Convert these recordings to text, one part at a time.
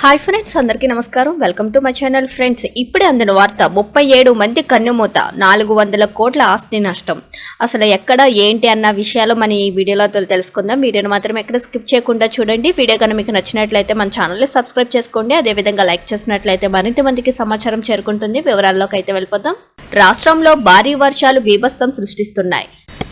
Hi friends అందరికీ నమస్కారం. Welcome to my channel friends. ఇప్పుడే అందిన వార్త ముప్పై ఏడు మంది కన్నుమూత నాలుగు వందల కోట్ల ఆస్తి నష్టం. అసలు ఎక్కడ ఏంటి అన్న విషయాలు మన ఈ వీడియోలో తెలుసుకుందాం. వీడియోని మాత్రం ఎక్కడ స్కిప్ చేయకుండా చూడండి. వీడియో కనుక మీకు నచ్చినట్లయితే మన ఛానల్ని సబ్స్క్రైబ్ చేసుకోండి. అదేవిధంగా లైక్ చేసినట్లయితే మరింత మందికి సమాచారం చేరుకుంటుంది. వివరాల్లోకి అయితే వెళ్ళిపోదాం. రాష్ట్రంలో భారీ వర్షాలు బీభత్సం సృష్టిస్తున్నాయి.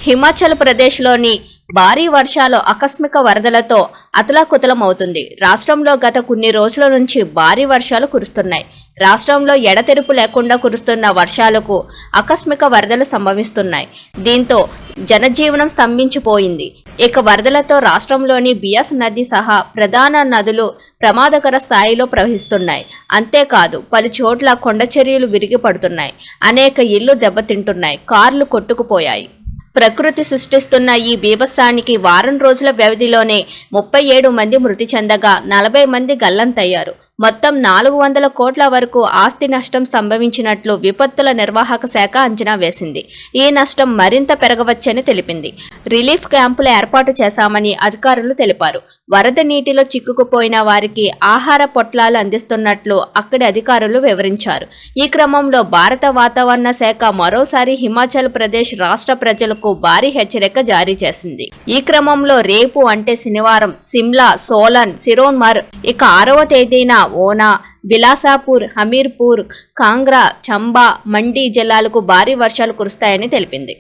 హిమాచల్ ప్రదేశ్లోని భారీ వర్షాలు ఆకస్మిక వరదలతో అతలాకుతలం అవుతుంది రాష్ట్రంలో గత కొన్ని రోజుల నుంచి భారీ వర్షాలు కురుస్తున్నాయి. రాష్ట్రంలో ఎడతెరుపు లేకుండా కురుస్తున్న వర్షాలకు ఆకస్మిక వరదలు సంభవిస్తున్నాయి. దీంతో జనజీవనం స్తంభించిపోయింది. ఇక వరదలతో రాష్ట్రంలోని బియాస్ నది సహా ప్రధాన నదులు ప్రమాదకర స్థాయిలో ప్రవహిస్తున్నాయి. అంతేకాదు పలు చోట్ల కొండ చర్యలు అనేక ఇళ్ళు దెబ్బతింటున్నాయి. కార్లు కొట్టుకుపోయాయి. ప్రకృతి సృష్టిస్తున్న ఈ బీభత్సానికి వారం రోజుల వ్యవధిలోనే ముప్పై ఏడు మంది మృతి చెందగా నలభై మంది గల్లంతయ్యారు. మొత్తం నాలుగు వందల కోట్ల వరకు ఆస్తి నష్టం సంభవించినట్లు విపత్తుల నిర్వాహక శాఖ అంచనా వేసింది. ఈ నష్టం మరింత పెరగవచ్చని తెలిపింది. రిలీఫ్ క్యాంపులు ఏర్పాటు చేశామని అధికారులు తెలిపారు. వరద నీటిలో చిక్కుకుపోయిన వారికి ఆహార పొట్లాలు అందిస్తున్నట్లు అక్కడి అధికారులు వివరించారు. ఈ క్రమంలో భారత వాతావరణ శాఖ మరోసారి హిమాచల్ ప్రదేశ్ రాష్ట్ర ప్రజలకు భారీ హెచ్చరిక జారీ చేసింది. ఈ క్రమంలో రేపు అంటే శనివారం సిమ్లా సోలన్ సిరోన్మర్ ఇక ఆరవ తేదీన ఓనా బిలాసాపూర్ హమీర్పూర్ కాంగ్రా చంబా మండి జిల్లాలకు భారీ వర్షాలు కురుస్తాయని తెలిపింది.